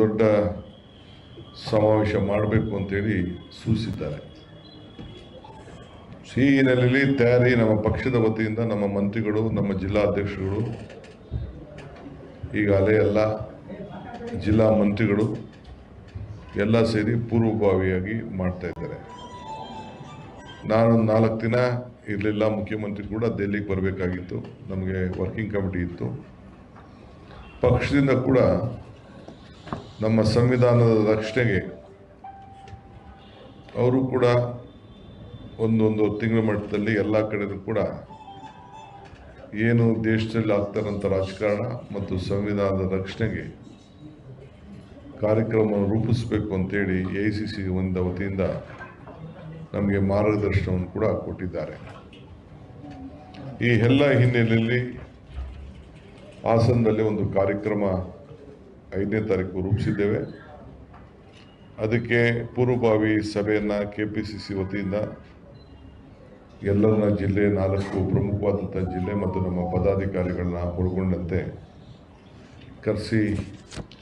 ದೊಡ್ಡ ಸಮಾವೇಶ ಮಾಡಬೇಕು ಅಂತೇಳಿ ಸೂಚಿಸಿದ್ದಾರೆ. ಈ ಹಿನ್ನೆಲೆಯಲ್ಲಿ ತಯಾರಿ ನಮ್ಮ ಪಕ್ಷದ ವತಿಯಿಂದ ನಮ್ಮ ಮಂತ್ರಿಗಳು, ನಮ್ಮ ಜಿಲ್ಲಾ ಅಧ್ಯಕ್ಷರುಗಳು ಈಗಾಗಲೇ ಎಲ್ಲ ಜಿಲ್ಲಾ ಮಂತ್ರಿಗಳು ಎಲ್ಲ ಸೇರಿ ಪೂರ್ವಭಾವಿಯಾಗಿ ಮಾಡ್ತಾ ಇದ್ದಾರೆ. ನಾನು ನಾಲ್ಕು ದಿನ ಇರಲಿಲ್ಲ, ಮುಖ್ಯಮಂತ್ರಿ ಕೂಡ ದೆಹಲಿಗೆ ಬರಬೇಕಾಗಿತ್ತು, ನಮಗೆ ವರ್ಕಿಂಗ್ ಕಮಿಟಿ ಇತ್ತು. ಪಕ್ಷದಿಂದ ಕೂಡ ನಮ್ಮ ಸಂವಿಧಾನದ ರಕ್ಷಣೆಗೆ ಅವರು ಕೂಡ ಒಂದೊಂದು ತಿಂಗಳ ಮಟ್ಟದಲ್ಲಿ ಎಲ್ಲ ಕಡೆಯೂ ಕೂಡ ಏನು ದೇಶದಲ್ಲಿ ಆಗ್ತಾರಂಥ ರಾಜಕಾರಣ ಮತ್ತು ಸಂವಿಧಾನದ ರಕ್ಷಣೆಗೆ ಕಾರ್ಯಕ್ರಮವನ್ನು ರೂಪಿಸಬೇಕು ಅಂತೇಳಿ ಎ ಐ ಸಿ ಸಿ ಒಂದ ವತಿಯಿಂದ ನಮಗೆ ಮಾರ್ಗದರ್ಶನವನ್ನು ಕೂಡ ಕೊಟ್ಟಿದ್ದಾರೆ. ಈ ಎಲ್ಲ ಹಿನ್ನೆಲೆಯಲ್ಲಿ ಹಾಸನದಲ್ಲಿ ಒಂದು ಕಾರ್ಯಕ್ರಮ ಐದನೇ ತಾರೀಕು ರೂಪಿಸಿದ್ದೇವೆ. ಅದಕ್ಕೆ ಪೂರ್ವಭಾವಿ ಸಭೆಯನ್ನು ಕೆ ಪಿ ಸಿ ಸಿ ವತಿಯಿಂದ ಎಲ್ಲರನ್ನ ಜಿಲ್ಲೆ ನಾಲ್ಕು ಪ್ರಮುಖವಾದಂಥ ಜಿಲ್ಲೆ ಮತ್ತು ನಮ್ಮ ಪದಾಧಿಕಾರಿಗಳನ್ನ ಒಳಗೊಂಡಂತೆ ಕರೆಸಿ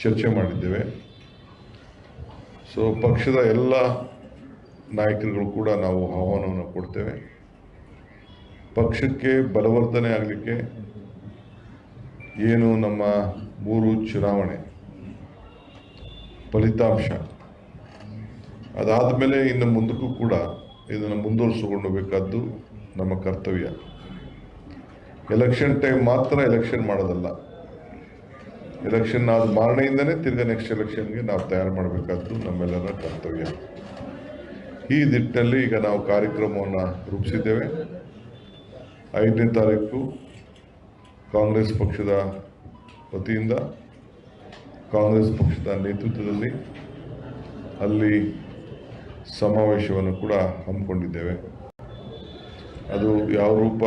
ಚರ್ಚೆ ಮಾಡಿದ್ದೇವೆ. ಸೊ ಪಕ್ಷದ ಎಲ್ಲ ನಾಯಕರುಗಳು ಕೂಡ ನಾವು ಆಹ್ವಾನವನ್ನು ಕೊಡ್ತೇವೆ. ಪಕ್ಷಕ್ಕೆ ಬಲವರ್ಧನೆ ಆಗಲಿಕ್ಕೆ ಏನು ನಮ್ಮ ಮೂರು ಚುನಾವಣೆ ಫಲಿತಾಂಶ. ಅದಾದ ಮೇಲೆ ಇನ್ನು ಮುಂದಕ್ಕೂ ಕೂಡ ಇದನ್ನು ಮುಂದುವರಿಸಿಕೊಂಡು ಬೇಕಾದ್ದು ನಮ್ಮ ಕರ್ತವ್ಯ. ಎಲೆಕ್ಷನ್ ಟೈಮ್ ಮಾತ್ರ ಎಲೆಕ್ಷನ್ ಮಾಡೋದಲ್ಲ. ಎಲೆಕ್ಷನ್ ಆದ ಮಾರಣೆಯಿಂದನೇ ತಿರ್ಗ ನೆಕ್ಸ್ಟ್ ಎಲೆಕ್ಷನ್ಗೆ ನಾವು ತಯಾರು ಮಾಡಬೇಕಾದ್ದು ನಮ್ಮೆಲ್ಲರ ಕರ್ತವ್ಯ. ಈ ನಿಟ್ಟಿನಲ್ಲಿ ಈಗ ನಾವು ಕಾರ್ಯಕ್ರಮವನ್ನು ರೂಪಿಸಿದ್ದೇವೆ. ಐದನೇ ತಾರೀಕು ಕಾಂಗ್ರೆಸ್ ಪಕ್ಷದ ವತಿಯಿಂದ ಕಾಂಗ್ರೆಸ್ ಪಕ್ಷದ ನೇತೃತ್ವದಲ್ಲಿ ಅಲ್ಲಿ ಸಮಾವೇಶವನ್ನು ಕೂಡ ಹಮ್ಮಿಕೊಂಡಿದ್ದೇವೆ. ಅದು ಯಾವ ರೂಪ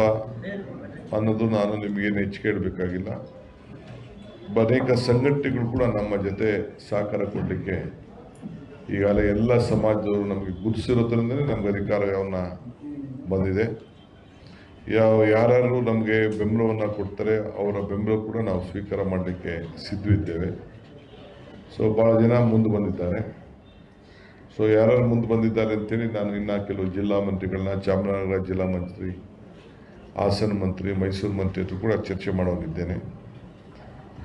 ಅನ್ನೋದು ನಾನು ನಿಮಗೇನು ಹೆಚ್ಚಿಗೆ ಇಡಬೇಕಾಗಿಲ್ಲ ಅನೇಕ ಸಂಘಟನೆಗಳು ಕೂಡ ನಮ್ಮ ಜೊತೆ ಸಹಕಾರ ಕೊಡಲಿಕ್ಕೆ ಈಗಾಗಲೇ ಎಲ್ಲ ಸಮಾಜದವರು ನಮಗೆ ಗುರುತಿಸಿರೋದ್ರಿಂದಲೇ ನಮ್ಗೆ ಅಧಿಕಾರವನ್ನು ಬಂದಿದೆ. ಯಾವ ಯಾರ್ಯಾರು ನಮಗೆ ಬೆಂಬಲವನ್ನು ಕೊಡ್ತಾರೆ ಅವರ ಬೆಂಬಲ ಕೂಡ ನಾವು ಸ್ವೀಕಾರ ಮಾಡಲಿಕ್ಕೆ ಸಿದ್ಧವಿದ್ದೇವೆ ಸೊ ಭಾಳ ಜನ ಮುಂದೆ ಬಂದಿದ್ದಾರೆ. ಸೊ ಯಾರು ಮುಂದೆ ಬಂದಿದ್ದಾರೆ ಅಂತೇಳಿ ನಾನು ಇನ್ನು ಕೆಲವು ಜಿಲ್ಲಾ ಮಂತ್ರಿಗಳನ್ನ, ಚಾಮರಾಜನಗರ ಜಿಲ್ಲಾ ಮಂತ್ರಿ, ಹಾಸನ ಮಂತ್ರಿ, ಮೈಸೂರು ಮಂತ್ರಿ ಹತ್ರ ಕೂಡ ಚರ್ಚೆ ಮಾಡೋನಿದ್ದೇನೆ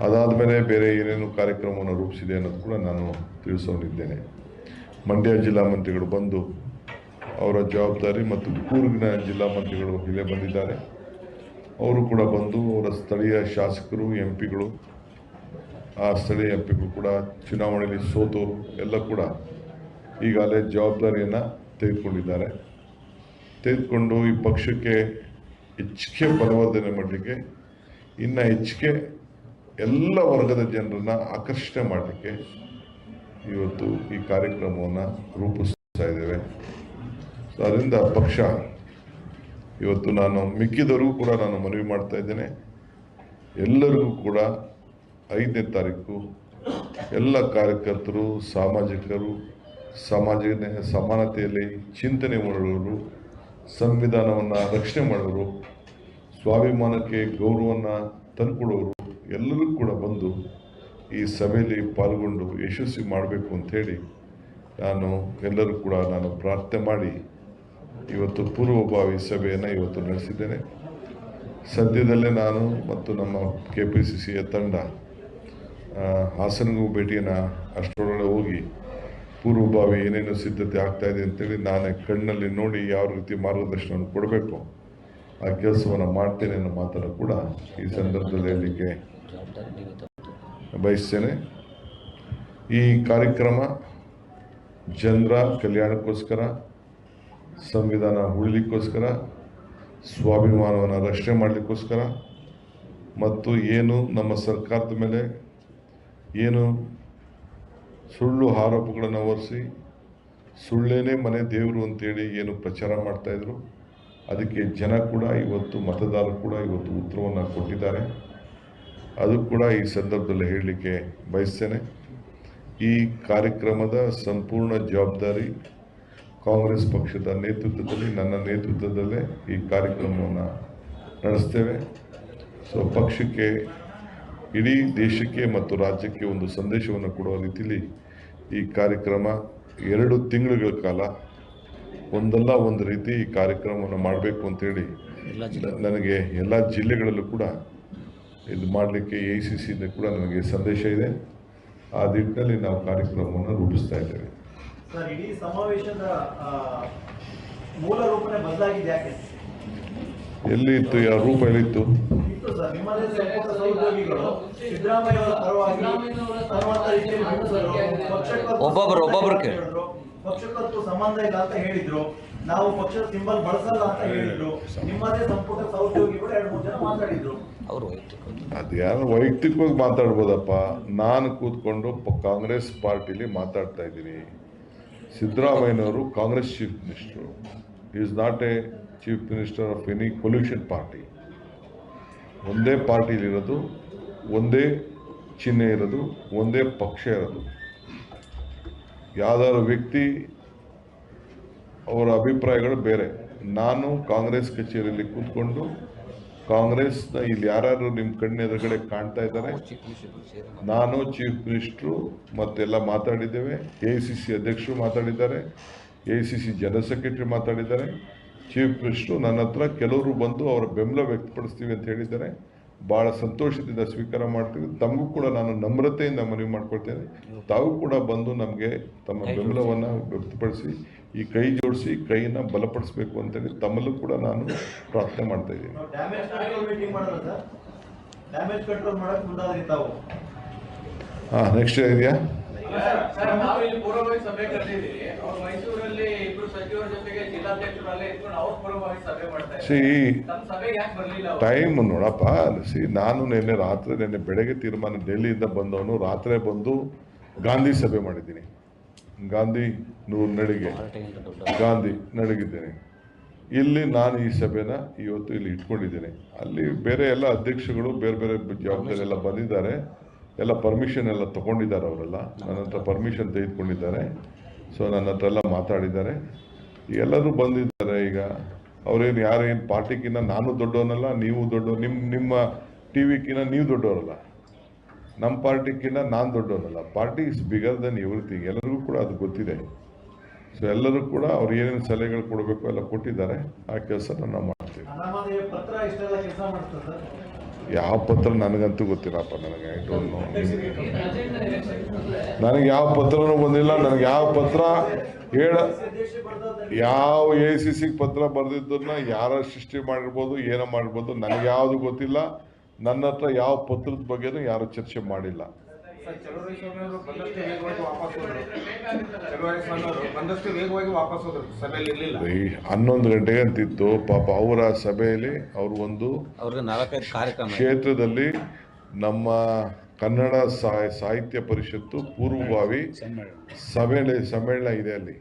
ಅದಾದಮೇಲೆ ಬೇರೆ ಏನೇನು ಕಾರ್ಯಕ್ರಮವನ್ನು ರೂಪಿಸಿದೆ ಅನ್ನೋದು ಕೂಡ ನಾನು ತಿಳಿಸೋನಿದ್ದೇನೆ ಮಂಡ್ಯ ಜಿಲ್ಲಾ ಮಂತ್ರಿಗಳು ಬಂದು ಅವರ ಜವಾಬ್ದಾರಿ ಮತ್ತು ಕೂರ್ಗಿನ ಜಿಲ್ಲಾ ಮಂತ್ರಿಗಳು ಇಲ್ಲೇ ಬಂದಿದ್ದಾರೆ. ಅವರು ಕೂಡ ಬಂದು ಅವರ ಸ್ಥಳೀಯ ಶಾಸಕರು, ಎಂ ಪಿಗಳು ಆ ಸ್ಥಳೀಯ ಎಂ ಕೂಡ, ಚುನಾವಣೆಯಲ್ಲಿ ಸೋತೋರು ಎಲ್ಲ ಕೂಡ ಈಗಾಗಲೇ ಜವಾಬ್ದಾರಿಯನ್ನು ತೆಗೆದುಕೊಂಡಿದ್ದಾರೆ. ತೆಗೆದುಕೊಂಡು ಈ ಪಕ್ಷಕ್ಕೆ ಹೆಚ್ಚಿಗೆ ಬಲವರ್ಧನೆ ಮಾಡಲಿಕ್ಕೆ, ಇನ್ನು ಹೆಚ್ಚಿಗೆ ಎಲ್ಲ ವರ್ಗದ ಜನರನ್ನು ಆಕರ್ಷಣೆ ಮಾಡಲಿಕ್ಕೆ ಇವತ್ತು ಈ ಕಾರ್ಯಕ್ರಮವನ್ನು ರೂಪಿಸ್ತಾ ಇದ್ದೇವೆ. ಸೊ ಅದರಿಂದ ಪಕ್ಷ, ಇವತ್ತು ನಾನು ಮಿಕ್ಕಿದವರಿಗೂ ಕೂಡ ನಾನು ಮನವಿ ಮಾಡ್ತಾ ಇದ್ದೇನೆ. ಎಲ್ಲರಿಗೂ ಕೂಡ ಐದನೇ ತಾರೀಕು ಎಲ್ಲ ಕಾರ್ಯಕರ್ತರು, ಸಾಮಾಜಿಕರು, ಸಮಾಜ ಸಮಾನತೆಯಲ್ಲಿ ಚಿಂತನೆ ಮಾಡುವವರು, ಸಂವಿಧಾನವನ್ನು ರಕ್ಷಣೆ ಮಾಡುವರು ಸ್ವಾಭಿಮಾನಕ್ಕೆ ಗೌರವವನ್ನು ತಂದುಕೊಡೋರು ಎಲ್ಲರೂ ಕೂಡ ಬಂದು ಈ ಸಭೆಯಲ್ಲಿ ಪಾಲ್ಗೊಂಡು ಯಶಸ್ವಿ ಮಾಡಬೇಕು ಅಂಥೇಳಿ ನಾನು ಎಲ್ಲರೂ ಕೂಡ ನಾನು ಪ್ರಾರ್ಥನೆ ಮಾಡಿ ಇವತ್ತು ಪೂರ್ವಭಾವಿ ಸಭೆಯನ್ನು ಇವತ್ತು ನಡೆಸಿದ್ದೇನೆ. ಸದ್ಯದಲ್ಲೇ ನಾನು ಮತ್ತು ನಮ್ಮ ಕೆ ಪಿ ಸಿ ಸಿಯ ತಂಡ ಹಾಸನಗೂ ಭೇಟಿಯನ್ನು ಅಷ್ಟರೊಳಗೆ ಹೋಗಿ ಪೂರ್ವಭಾವಿ ಏನೇನು ಸಿದ್ಧತೆ ಆಗ್ತಾ ಇದೆ ಅಂತೇಳಿ ನಾನೇ ಕಣ್ಣಲ್ಲಿ ನೋಡಿ ಯಾವ ರೀತಿ ಮಾರ್ಗದರ್ಶನವನ್ನು ಕೊಡಬೇಕು, ಆ ಕೆಲಸವನ್ನು ಮಾಡ್ತೇನೆ ಅನ್ನೋ ಮಾತನ್ನು ಕೂಡ ಈ ಸಂದರ್ಭದಲ್ಲಿ ಹೇಳಲಿಕ್ಕೆ ಬಯಸ್ತೇನೆ. ಈ ಕಾರ್ಯಕ್ರಮ ಜನರ ಕಲ್ಯಾಣಕ್ಕೋಸ್ಕರ, ಸಂವಿಧಾನ ಉಳಿಲಿಕ್ಕೋಸ್ಕರ, ಸ್ವಾಭಿಮಾನವನ್ನು ರಕ್ಷಣೆ ಮಾಡಲಿಕ್ಕೋಸ್ಕರ, ಮತ್ತು ಏನು ನಮ್ಮ ಸರ್ಕಾರದ ಮೇಲೆ ಏನು ಸುಳ್ಳು ಆರೋಪಗಳನ್ನು ಹೊರಿಸಿ ಸುಳ್ಳೇನೇ ಮನೆ ದೇವರು ಅಂತೇಳಿ ಏನು ಪ್ರಚಾರ ಮಾಡ್ತಾಯಿದ್ರು ಅದಕ್ಕೆ ಜನ ಕೂಡ ಇವತ್ತು ಮತದಾರರು ಕೂಡ ಇವತ್ತು ಉತ್ತರವನ್ನು ಕೊಟ್ಟಿದ್ದಾರೆ. ಅದು ಕೂಡ ಈ ಸಂದರ್ಭದಲ್ಲಿ ಹೇಳಲಿಕ್ಕೆ ಬಯಸ್ತೇನೆ. ಈ ಕಾರ್ಯಕ್ರಮದ ಸಂಪೂರ್ಣ ಜವಾಬ್ದಾರಿ ಕಾಂಗ್ರೆಸ್ ಪಕ್ಷದ ನೇತೃತ್ವದಲ್ಲಿ, ನನ್ನ ನೇತೃತ್ವದಲ್ಲೇ ಈ ಕಾರ್ಯಕ್ರಮವನ್ನು ನಡೆಸ್ತೇವೆ. ಸೊ ಪಕ್ಷಕ್ಕೆ ಇಡೀ ದೇಶಕ್ಕೆ ಮತ್ತು ರಾಜ್ಯಕ್ಕೆ ಒಂದು ಸಂದೇಶವನ್ನು ಕೊಡುವ ರೀತಿಯಲ್ಲಿ ಈ ಕಾರ್ಯಕ್ರಮ ಎರಡು ತಿಂಗಳುಗಳ ಕಾಲ ಒಂದಲ್ಲ ಒಂದು ರೀತಿ ಈ ಕಾರ್ಯಕ್ರಮವನ್ನು ಮಾಡಬೇಕು ಅಂತೇಳಿ ನನಗೆ ಎಲ್ಲ ಜಿಲ್ಲೆಗಳಲ್ಲೂ ಕೂಡ ಇದು ಮಾಡಲಿಕ್ಕೆ ಎ ಸಿ ಸಿಯಿಂದ ಕೂಡ ನನಗೆ ಸಂದೇಶ ಇದೆ. ಆ ನಿಟ್ಟಿನಲ್ಲಿ ನಾವು ಕಾರ್ಯಕ್ರಮವನ್ನು ರೂಪಿಸ್ತಾ ಇದ್ದೇವೆ. ಸರ್ ಇಡೀ ಸಮಾವೇಶದ ಆ, ಬದಲಾಗಿದೆ ಯಾಕೆ? ಎಲ್ಲಿ ಇತ್ತು ಯಾವ ರೂಪ ಎಲ್ಲಿತ್ತು? ಇತ್ತು ಸರ್ ನಿಮ್ಮದೇ ಸಂಪುಟ ಸಹೋದ್ಯೋಗಿಗಳು ಸಿದ್ದರಾಮಯ್ಯ ಅವರ ಪರವಾಗಿ ತರುವಂತ ರೀತಿಯಲ್ಲಿ ಬಿಡಿಸಿದ್ರು. ಒಬ್ಬೊಬ್ರು- ಒಬ್ಬೊಬ್ರು ಸಂಬಂಧ ಪಕ್ಷಕ್ಕಂತೂ ಸಂಬಂಧ ಇಲ್ಲ ಅಂತ ಹೇಳಿದ್ರು. ನಾವು ಪಕ್ಷದ ಸಿಂಬಲ್ ಬಳಸಲ್ಲ ಅಂತ ಹೇಳಿದ್ರು. ನಿಮ್ಮದೇ ಸಂಪುಟ ಸಹೋದ್ಯೋಗಿಗಳು ಎರಡು ಮೂರು ಜನ ಮಾತಾಡಿದ್ರು. ಅದು ಯಾರು ವೈಯಕ್ತಿಕವಾಗಿ ಮಾತಾಡ್ಬೋದಪ್ಪ? ನಾನು ಕೂತ್ಕೊಂಡು ಕಾಂಗ್ರೆಸ್ ಪಾರ್ಟಿಲಿ ಮಾತಾಡ್ತಾ ಇದ್ದೀನಿ. ಸಿದ್ದರಾಮಯ್ಯನವರು Congress chief minister is not a chief minister of any pollution party ಒಂದೇ ಪಾರ್ಟಿಲಿರೋದು ಒಂದೇ ಚಿಹ್ನೆ ಇರೋದು, ಒಂದೇ ಪಕ್ಷ ಇರೋದು. ಯಾವ್ದಾದ್ರು ವ್ಯಕ್ತಿ ಅವರ ಅಭಿಪ್ರಾಯಗಳು ಬೇರೆ. ನಾನು ಕಾಂಗ್ರೆಸ್ ಕಚೇರಿಯಲ್ಲಿ ಕೂತ್ಕೊಂಡು ಕಾಂಗ್ರೆಸ್ನ ಇಲ್ಲಿ ಯಾರ್ಯಾರು ನಿಮ್ಮ ಕಣ್ಣ ಎದುರುಗಡೆ ಕಾಣ್ತಾ ಇದ್ದಾರೆ. ನಾನು ಚೀಫ್ ಮಿನಿಸ್ಟ್ರು, ಮತ್ತೆಲ್ಲ ಮಾತಾಡಿದ್ದೇವೆ. ಎ ಸಿ ಸಿ ಅಧ್ಯಕ್ಷರು ಮಾತಾಡಿದ್ದಾರೆ. A C C general secretary ಮಾತಾಡಿದ್ದಾರೆ. ಚೀಫ್ ಮಿನಿಸ್ಟ್ರು ನನ್ನ ಹತ್ರ ಕೆಲವರು ಬಂದು ಅವರ ಬೆಂಬಲ ವ್ಯಕ್ತಪಡಿಸ್ತೀವಿ ಅಂತ ಹೇಳಿದ್ದಾರೆ. ಭಾಳ ಸಂತೋಷದಿಂದ ಸ್ವೀಕಾರ ಮಾಡ್ತೀವಿ. ತಮಗೂ ಕೂಡ ನಾನು ನಮ್ರತೆಯಿಂದ ಮನವಿ ಮಾಡ್ಕೊಳ್ತೇನೆ. ತಾವು ಕೂಡ ಬಂದು ನಮಗೆ ತಮ್ಮ ಬೆಂಬಲವನ್ನು ವ್ಯಕ್ತಪಡಿಸಿ ಈ ಕೈ ಜೋಡಿಸಿ ಕೈಯನ್ನು ಬಲಪಡಿಸಬೇಕು ಅಂತೇಳಿ ತಮ್ಮಲ್ಲೂ ಕೂಡ ನಾನು ಪ್ರಾರ್ಥನೆ ಮಾಡ್ತಾ ಇದ್ದೀನಿ. ಡ್ಯಾಮೇಜ್ ಕಂಟ್ರೋಲ್ ಮೀಟಿಂಗ್ ಮಾಡೋಣ ಸರ್. ಡ್ಯಾಮೇಜ್ ಕಂಟ್ರೋಲ್ ಮಾಡಕ್ ಮುಂದಾದ್ರಿ ತಾವು. ಹಾಂ ನೆಕ್ಸ್ಟ್ ಇದೆಯಾ? ನಾವು ಇಲ್ಲಿ ಪೂರ್ವಭಾವಿ ಸಭೆ ಕರೆದಿದ್ದೀವಿ. ಅವ್ರು ಮೈಸೂರಲ್ಲಿ ಇಬ್ರು ಸಚಿವರ ಜೊತೆಗೆ ಜಿಲ್ಲಾಧ್ಯಕ್ಷರಲ್ಲೇ ಇಟ್ಕೊಂಡು ಅವ್ರು ಪೂರ್ವಭಾವಿ ಸಭೆ ಮಾಡ್ತಾರೆ ಸಿ ಯಾಕೆ ಬರ್ಲಿಲ್ಲ ಟೈಮ್ ನೋಡಪ್ಪ ಸಿ ನಾನು ನಿನ್ನೆ ರಾತ್ರಿ ನಿನ್ನೆ ಬೆಳಗ್ಗೆ ತೀರ್ಮಾನ ಡೆಲ್ಲಿಯಿಂದ ಬಂದವನು ರಾತ್ರಿ ಬಂದು ಗಾಂಧಿ ಸಭೆ ಮಾಡಿದ್ದೀನಿ. ಗಾಂಧಿ ನೂರು ನಡಿಗೆ. ಗಾಂಧಿ ನಡಗಿದ್ದೇನೆ. ಇಲ್ಲಿ ನಾನು ಈ ಸಭೆನ ಇವತ್ತು ಇಲ್ಲಿ ಇಟ್ಕೊಂಡಿದ್ದೇನೆ. ಅಲ್ಲಿ ಬೇರೆ ಎಲ್ಲ ಅಧ್ಯಕ್ಷಗಳು ಬೇರೆ ಬೇರೆ ಜವಾಬ್ದಾರಿ ಎಲ್ಲ ಬಂದಿದ್ದಾರೆ. ಎಲ್ಲ ಪರ್ಮಿಷನ್ ಎಲ್ಲ ತಗೊಂಡಿದ್ದಾರೆ ಅವರೆಲ್ಲ. ನನ್ನ ಹತ್ರ ಪರ್ಮಿಷನ್ ತೆಗೆದುಕೊಂಡಿದ್ದಾರೆ. ಸೊ ನನ್ನ ಹತ್ರ ಎಲ್ಲ ಮಾತಾಡಿದ್ದಾರೆ. ಎಲ್ಲರೂ ಬಂದಿದ್ದಾರೆ ಈಗ. ಅವ್ರೇನು ಯಾರೇನು ಪಾರ್ಟಿಗಿನ್ನ ನಾನು ದೊಡ್ಡವನಲ್ಲ ನೀವು ದೊಡ್ಡ ನಿಮ್ಮ ನಿಮ್ಮ ಟಿ ವಿಗಿನ್ನ ನೀವು ದೊಡ್ಡವರಲ್ಲ. ನಮ್ಮ ಪಾರ್ಟಿಗಿನ್ನ ನಾನು ದೊಡ್ಡವನಲ್ಲ. Party is bigger than everything ಎಲ್ಲರಿಗೂ ಕೂಡ ಅದು ಗೊತ್ತಿದೆ. ಸೊ ಎಲ್ಲರೂ ಕೂಡ ಅವ್ರು ಏನೇನು ಸಲಹೆಗಳು ಕೊಡಬೇಕು ಎಲ್ಲ ಕೊಟ್ಟಿದ್ದಾರೆ. ಆ ಕೆಲಸನ ನಾವು ಮಾಡ್ತೀವಿ. ಯಾವ ಪತ್ರ ನನಗಂತೂ ಗೊತ್ತಿಲ್ಲಪ್ಪ ನನಗೆ ಐ ಡೋಂಟ್ ನೋ ನನಗೆ ಯಾವ ಪತ್ರನೂ ಬಂದಿಲ್ಲ ನನಗೆ ಯಾವ ಪತ್ರ ಹೇಳ ಯಾವ ಎ ಸಿ ಸಿ ಪತ್ರ ಬರೆದಿದ್ದನ್ನ ಯಾರ ಸೃಷ್ಟಿ ಮಾಡಿರ್ಬೋದು ಏನೋ ಮಾಡಿರ್ಬೋದು ನನಗೆ ಯಾವುದು ಗೊತ್ತಿಲ್ಲ. ನನ್ನ ಹತ್ರ ಯಾವ ಪತ್ರದ ಬಗ್ಗೆನೂ ಯಾರು ಚರ್ಚೆ ಮಾಡಿಲ್ಲ. ಚಲುವರಾಯ ಸ್ವಾಮಿಯವರು ಬಂದಷ್ಟು ವೇಗವಾಗಿ ವಾಪಸ್ ಹೋದ್ರು. ಚಲುವರಾಯ ಸ್ವಾಮಿಯವರು ಬಂದಷ್ಟು ವೇಗವಾಗಿ ವಾಪಸ್ ಹೋದ್ರು. ಸಭೆಯಲ್ಲಿ ಇರ್ಲಿಲ್ಲ. ಈ ಹನ್ನೊಂದು ಗಂಟೆಗೆ ಅಂತಿತ್ತು ಪಾಪ ಅವರ ಸಭೆಯಲ್ಲಿ ಅವರು ಒಂದು ಅವ್ರಿಗೆ ನಾಲ್ಕೈದು ಕಾರ್ಯಕ್ರಮ. ಕ್ಷೇತ್ರದಲ್ಲಿ ನಮ್ಮ ಕನ್ನಡ ಸಾಹಿತ್ಯ ಪರಿಷತ್ತು ಪೂರ್ವಭಾವಿ ಸಭೆ ಸಮ್ಮೇಳನ ಇದೆ ಅಲ್ಲಿ.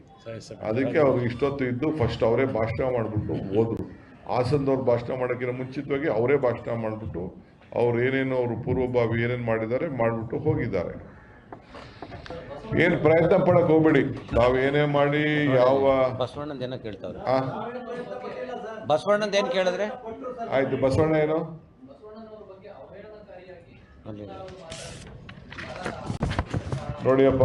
ಅದಕ್ಕೆ ಅವ್ರಿಗೆ ಇಷ್ಟೊತ್ತು ಇದ್ದು ಫಸ್ಟ್ ಅವರೇ ಭಾಷಣ ಮಾಡಿಬಿಟ್ಟು ಹೋದ್ರು. ಹಾಸನದವ್ರು ಭಾಷಣ ಮಾಡೋಕ್ಕಿಂತ ಮುಂಚಿತವಾಗಿ ಅವರೇ ಭಾಷಣ ಮಾಡಿಬಿಟ್ಟು ಅವ್ರು ಏನೇನು ಅವರು ಪೂರ್ವಭಾವಿ ಏನೇನು ಮಾಡಿದ್ದಾರೆ ಮಾಡಿಬಿಟ್ಟು ಹೋಗಿದ್ದಾರೆ. ಏನು ಪ್ರಯತ್ನ ಪಡಕ್ಕೆ ಹೋಗ್ಬೇಡಿ. ನಾವು ಏನೇ ಮಾಡಿ ಯಾವ ಬಸವಣ್ಣಂದ ಏನೋ ಕೇಳ್ತಾವ್ರೆ. ಆ, ಬಸವಣ್ಣಂದ ಏನು ಕೇಳಿದ್ರೆ? ಆಯ್ತು ಬಸವಣ್ಣ ಏನು? ನೋಡಿಯಪ್ಪ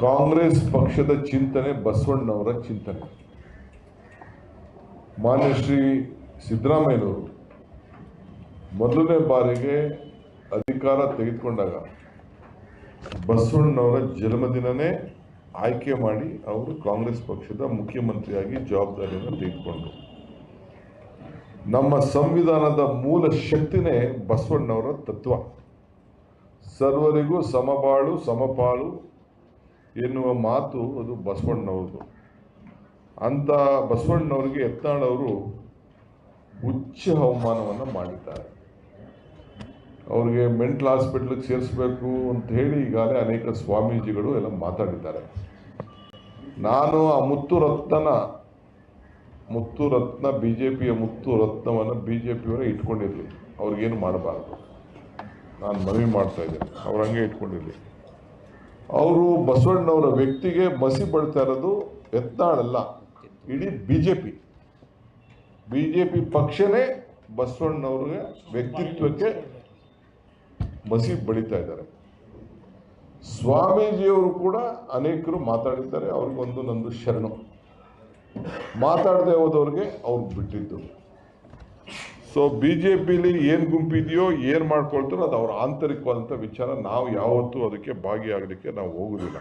ಕಾಂಗ್ರೆಸ್ ಪಕ್ಷದ ಚಿಂತನೆ ಬಸವಣ್ಣವರ ಚಿಂತನೆ. ಮಾನ್ಯ ಶ್ರೀ ಸಿದ್ದರಾಮಯ್ಯನವರು ಮೊದಲನೇ ಬಾರಿಗೆ ಅಧಿಕಾರ ತೆಗೆದುಕೊಂಡಾಗ ಬಸವಣ್ಣವರ ಜನ್ಮದಿನನೇ ಆಯ್ಕೆ ಮಾಡಿ ಅವರು ಕಾಂಗ್ರೆಸ್ ಪಕ್ಷದ ಮುಖ್ಯಮಂತ್ರಿಯಾಗಿ ಜವಾಬ್ದಾರಿಯನ್ನು ತೆಗೆದುಕೊಂಡರು. ನಮ್ಮ ಸಂವಿಧಾನದ ಮೂಲ ಶಕ್ತಿನೇ ಬಸವಣ್ಣವರ ತತ್ವ. ಸರ್ವರಿಗೂ ಸಮಬಾಳು, ಸಮಪಾಳು ಎನ್ನುವ ಮಾತು ಅದು ಬಸವಣ್ಣವ್ರದ್ದು ಅಂತ ಬಸವಣ್ಣವ್ರಿಗೆ ಯತ್ನಾಳವರು ಉಚ್ಚ ಅವಮಾನವನ್ನು ಮಾಡಿದ್ದಾರೆ. ಅವ್ರಿಗೆ ಮೆಂಟಲ್ ಹಾಸ್ಪಿಟ್ಲಿಗೆ ಸೇರಿಸ್ಬೇಕು ಅಂತ ಹೇಳಿ ಈಗಾಗಲೇ ಅನೇಕ ಸ್ವಾಮೀಜಿಗಳು ಎಲ್ಲ ಮಾತಾಡಿದ್ದಾರೆ. ನಾನು ಆ ಮುತ್ತು ರತ್ನ ಮುತ್ತು ರತ್ನ ಬಿ ಜೆ ಪಿಯ ಮುತ್ತು ರತ್ನವನ್ನು ಬಿ ಜೆ ಪಿಯವರೇ ಇಟ್ಕೊಂಡಿರಲಿ. ಅವ್ರಿಗೇನು ಮಾಡಬಾರದು. ನಾನು ಮನವಿ ಮಾಡ್ತಾ ಇದ್ದೇನೆ. ಅವ್ರು ಹಂಗೆ ಇಟ್ಕೊಂಡಿರಲಿ. ಅವರು ಬಸವಣ್ಣವರ ವ್ಯಕ್ತಿಗೆ ಮಸಿ ಬಳ್ತಾ ಇರೋದು ಯತ್ನಾಳಲ್ಲ ಇಡೀ B J P B J P ಪಕ್ಷನೇ ಬಸವಣ್ಣವ್ರಿಗೆ ವ್ಯಕ್ತಿತ್ವಕ್ಕೆ ಮಸಿ ಬಳಿತಾ ಇದ್ದಾರೆ. ಸ್ವಾಮೀಜಿಯವರು ಕೂಡ ಅನೇಕರು ಮಾತಾಡಿದ್ದಾರೆ, ಅವ್ರಿಗೊಂದು ನಂದು ಶರಣು. ಮಾತಾಡದೆ ಹೋದವ್ರಿಗೆ ಅವ್ರು ಬಿಟ್ಟಿದ್ದು. ಸೊ ಬಿ ಜೆ ಪಿಲಿ ಏನು ಗುಂಪಿದೆಯೋ, ಏನು ಮಾಡ್ಕೊಳ್ತಾರೋ ಅದು ಅವ್ರ ಆಂತರಿಕವಾದಂಥ ವಿಚಾರ. ನಾವು ಯಾವತ್ತೂ ಅದಕ್ಕೆ ಭಾಗಿಯಾಗಲಿಕ್ಕೆ ನಾವು ಹೋಗೋದಿಲ್ಲ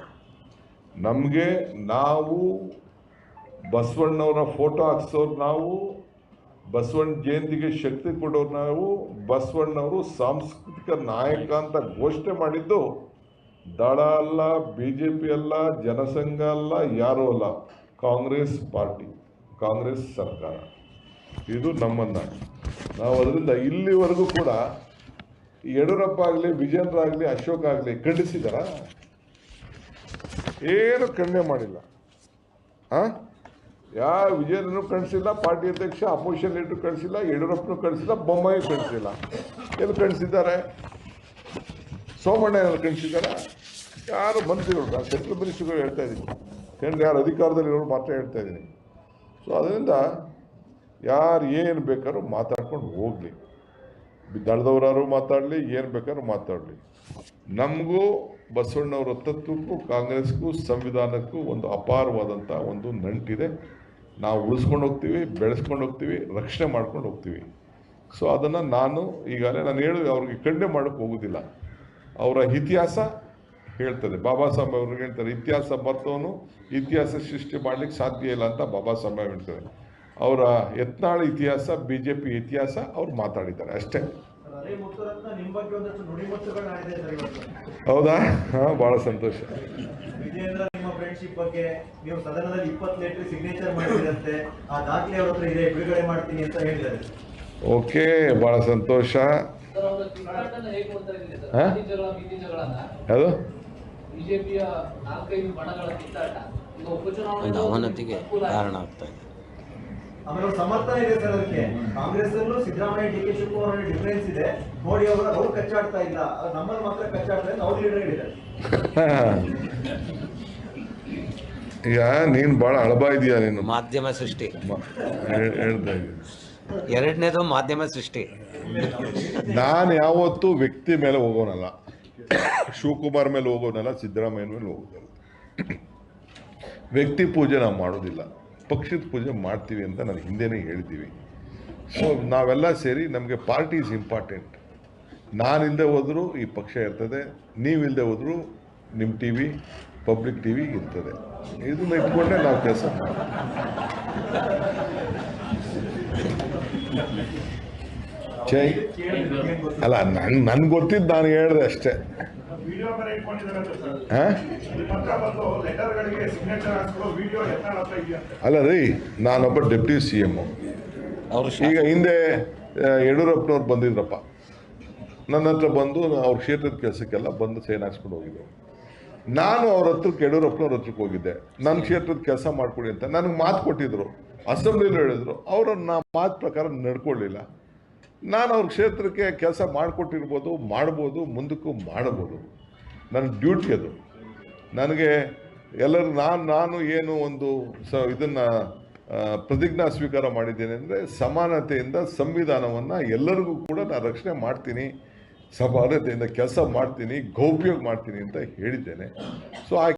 ನಮಗೆ ನಾವು ಬಸವಣ್ಣವರ ಫೋಟೋ ಹಾಕ್ಸೋರು ನಾವು ಬಸವಣ್ಣ ಜಯಂತಿಗೆ ಶಕ್ತಿ ಕೊಡೋರು ನಾವು. ಬಸವಣ್ಣವರು ಸಾಂಸ್ಕೃತಿಕ ನಾಯಕ ಅಂತ ಘೋಷಣೆ ಮಾಡಿದ್ದು, ದಳ ಅಲ್ಲ ಬಿ ಜೆ ಪಿ ಅಲ್ಲ, ಜನಸಂಘ ಅಲ್ಲ, ಯಾರೂ ಅಲ್ಲ, ಕಾಂಗ್ರೆಸ್ ಪಾರ್ಟಿ, ಕಾಂಗ್ರೆಸ್ ಸರ್ಕಾರ. ಇದು ನಮ್ಮನ್ನ. ನಾವು ಅದರಿಂದ ಇಲ್ಲಿವರೆಗೂ ಕೂಡ ಯಡಿಯೂರಪ್ಪ ಆಗಲಿ ವಿಜೇಂದ್ರ ಆಗಲಿ, ಅಶೋಕ್ ಆಗಲಿ ಖಂಡಿಸಿದಾರ? ಏನು ಕಂಡೆ ಮಾಡಿಲ್ಲ. ಆ? ಯಾವ ವಿಜಯನೂ ಕಳಿಸಿಲ್ಲ, ಪಾರ್ಟಿ ಅಧ್ಯಕ್ಷ ಅಪೋಸಿಷನ್ ಲೀಡರ್ ಕಳಿಸಿಲ್ಲ ಯಡಿಯೂರಪ್ಪನು ಕಳಿಸಿಲ್ಲ, ಬೊಮ್ಮಾಯಿ ಕಳಿಸಿಲ್ಲ. ಎಲ್ಲಿ ಕಳಿಸಿದ್ದಾರೆ? ಸೋಮಣ್ಣ ಕಳಿಸಿದ್ದಾರೆ? ಯಾರು ಮಂತ್ರಿಗಳು ನಾನು ಸೆಂಟ್ರಲ್ ಮಿನಿಸ್ಟರ್ಗಳು ಹೇಳ್ತಾ ಇದ್ದೀನಿ. ಕೇಂದ್ರ ಯಾರು ಅಧಿಕಾರದಲ್ಲಿರೋರು ಮಾತ್ರ ಹೇಳ್ತಾ ಇದ್ದೀನಿ. ಸೊ ಅದರಿಂದ ಯಾರು ಏನು ಬೇಕಾದ್ರೂ ಮಾತಾಡ್ಕೊಂಡು ಹೋಗಲಿ. ದಳದವರಾರು ಮಾತಾಡಲಿ, ಏನು ಬೇಕಾದ್ರೂ ಮಾತಾಡಲಿ. ನಮಗೂ ಬಸವಣ್ಣವರ ತತ್ವಕ್ಕೂ, ಕಾಂಗ್ರೆಸ್ಗೂ, ಸಂವಿಧಾನಕ್ಕೂ ಒಂದು ಅಪಾರವಾದಂಥ ಒಂದು ನಂಟಿದೆ. ನಾವು ಉಳಿಸ್ಕೊಂಡು ಹೋಗ್ತೀವಿ, ಬೆಳೆಸ್ಕೊಂಡು ಹೋಗ್ತೀವಿ, ರಕ್ಷಣೆ ಮಾಡ್ಕೊಂಡು ಹೋಗ್ತೀವಿ. ಸೊ ಅದನ್ನು ನಾನು ಈಗಾಗಲೇ ನಾನು ಹೇಳಿ ಅವ್ರಿಗೆ ಖಂಡನೆ ಮಾಡೋಕ್ಕೆ ಹೋಗೋದಿಲ್ಲ. ಅವರ ಇತಿಹಾಸ ಹೇಳ್ತದೆ. ಬಾಬಾ ಸಾಹೇಬ್ ಅವ್ರಿಗೆ ಹೇಳ್ತಾರೆ, ಇತಿಹಾಸ ಬರ್ತವನು ಇತಿಹಾಸ ಸೃಷ್ಟಿ ಮಾಡ್ಲಿಕ್ಕೆ ಸಾಧ್ಯ ಇಲ್ಲ ಅಂತ ಬಾಬಾ ಸಾಹೇಬ್ ಹೇಳ್ತಾರೆ. ಅವರ ಯತ್ನಾಳ ಇತಿಹಾಸ ಬಿ ಜೆ ಪಿ ಇತಿಹಾಸ ಅವ್ರು ಮಾತಾಡಿದ್ದಾರೆ ಅಷ್ಟೇ. ಹೌದಾ? ಹಾಂ ಭಾಳ ಸಂತೋಷ. ಫ್ರೆಂಡ್ಶಿಪ್ ಬಗ್ಗೆ ನೀವು ಸದನದಲ್ಲಿ ಇಪ್ಪತ್ತು ಲೆಟರ್ ಸಿಗ್ನೇಚರ್ ಮಾಡಿದಿರಂತೆ ಆ ದಾಖಲೆ ಅವ್ರ ಹತ್ರ ಇದೆ ಬಿಡುಗಡೆ ಮಾಡ್ತೀನಿ ಅಂತ ಹೇಳಿದ್ದಾರೆ. ಓಕೆ ಬಹಳ ಸಂತೋಷ. ಅವನತಿಗೆ ಕಾರಣ ಆಗ್ತಾ ಇದೆ. ಆಮೇಲೆ ಅವ್ರ ಸಮರ್ಥನೆ ಇದೆ ಸರ್ ಅದಕ್ಕೆ. ಕಾಂಗ್ರೆಸ್ ಅಲ್ಲೂ Siddaramaiah D K Shivakumar difference ಇದೆ. ನೋಡಿ ಅವರು ಅವ್ರು ಕಚ್ಚಾಡ್ತಾ ಇಲ್ಲ. ನಮ್ಮಲ್ಲಿ ಮಾತ್ರ ಕಚ್ಚಾಡ್ತಾ ಇಲ್ಲ ಅವ್ರ ಲೀಡರ್ ಹೇಳಿದ್ದಾರೆ. ಈಗ ನೀನು ಬಹಳ ಅಳಬ ಇದೆಯಾ ನೀನು? ಮಾಧ್ಯಮ ಸೃಷ್ಟಿ. ಹೇಳ್ತಾ ಎರಡನೇದು ಮಾಧ್ಯಮ ಸೃಷ್ಟಿ. ನಾನು ಯಾವತ್ತೂ ವ್ಯಕ್ತಿ ಮೇಲೆ ಹೋಗೋನಲ್ಲ. ಶಿವಕುಮಾರ್ ಮೇಲೆ ಹೋಗೋನಲ್ಲ ಸಿದ್ದರಾಮಯ್ಯ ಮೇಲೆ ಹೋಗೋದಲ್ಲ. ವ್ಯಕ್ತಿ ಪೂಜೆ ನಾವು ಮಾಡೋದಿಲ್ಲ. ಪಕ್ಷದ ಪೂಜೆ ಮಾಡ್ತೀವಿ ಅಂತ ನಾನು ಹಿಂದೆನೇ ಹೇಳ್ತೀವಿ ಸೊ ನಾವೆಲ್ಲ ಸೇರಿ ನಮಗೆ ಪಾರ್ಟಿ ಇಸ್ ಇಂಪಾರ್ಟೆಂಟ್ ನಾನಿಲ್ಲದೆ ಹೋದರೂ ಈ ಪಕ್ಷ ಇರ್ತದೆ ನೀವಿಲ್ಲದೆ ಹೋದರೂ ನಿಮ್ಮ T V public T V ಇರ್ತದೆ ಇದನ್ನ ಇಟ್ಕೊಂಡೆ ನಾವು ಕೆಲಸ. ಚೈ ಅಲ್ಲ ನನ್ ನನ್ಗೆ ಗೊತ್ತಿದ್ದು ನಾನು ಹೇಳಿದೆ ಅಷ್ಟೇ. ಅಲ್ಲ ರೀ ನಾನೊಬ್ಬ ಡೆಪ್ಯೂಟಿ ಸಿ ಎಂ ಅವರು ಈಗ ಹಿಂದೆ ಯಡಿಯೂರಪ್ಪನವ್ರು ಬಂದಿದ್ರಪ್ಪ. ನನ್ನ ಹತ್ರ ಬಂದು ಅವ್ರ ಕ್ಷೇತ್ರದ ಕೆಲಸಕ್ಕೆಲ್ಲ ಬಂದು ಸೈನ್ ಹಾಕ್ಸ್ಕೊಂಡು ಹೋಗಿದ್ರು. ನಾನು ಅವ್ರ ಹತ್ರ ಯಡಿಯೂರಪ್ಪನವ್ರ ಹತ್ರಕ್ಕೆ ಹೋಗಿದ್ದೆ. ನನ್ನ ಕ್ಷೇತ್ರದ ಕೆಲಸ ಮಾಡ್ಕೊಡಿ ಅಂತ. ನನಗೆ ಮಾತು ಕೊಟ್ಟಿದ್ರು. ಅಸೆಂಬ್ಲಿಲಿ ಹೇಳಿದ್ರು. ಅವರು ನಾ ಮಾತು ಪ್ರಕಾರ ನಡ್ಕೊಳ್ಳಿಲ್ಲ ನಾನು ಅವ್ರ ಕ್ಷೇತ್ರಕ್ಕೆ ಕೆಲಸ ಮಾಡಿಕೊಟ್ಟಿರ್ಬೋದು ಮಾಡ್ಬೋದು ಮುಂದಕ್ಕೂ ಮಾಡ್ಬೋದು. ನನ್ನ ಡ್ಯೂಟಿ ಅದು. ನನಗೆ ಎಲ್ಲರೂ ನಾನು ನಾನು ಏನು ಒಂದು ಸ ಇದನ್ನು ಪ್ರತಿಜ್ಞಾ ಸ್ವೀಕಾರ ಮಾಡಿದ್ದೇನೆ ಅಂದರೆ ಸಮಾನತೆಯಿಂದ ಸಂವಿಧಾನವನ್ನು ಎಲ್ಲರಿಗೂ ಕೂಡ ನಾನು ರಕ್ಷಣೆ ಮಾಡ್ತೀನಿ. ಸಮಾನತೆಯಿಂದ ಕೆಲಸ ಮಾಡ್ತೀನಿ ಗೌಪ್ಯವಾಗಿ ಮಾಡ್ತೀನಿ ಅಂತ ಹೇಳಿದ್ದೇನೆ. ಸೊ ಆ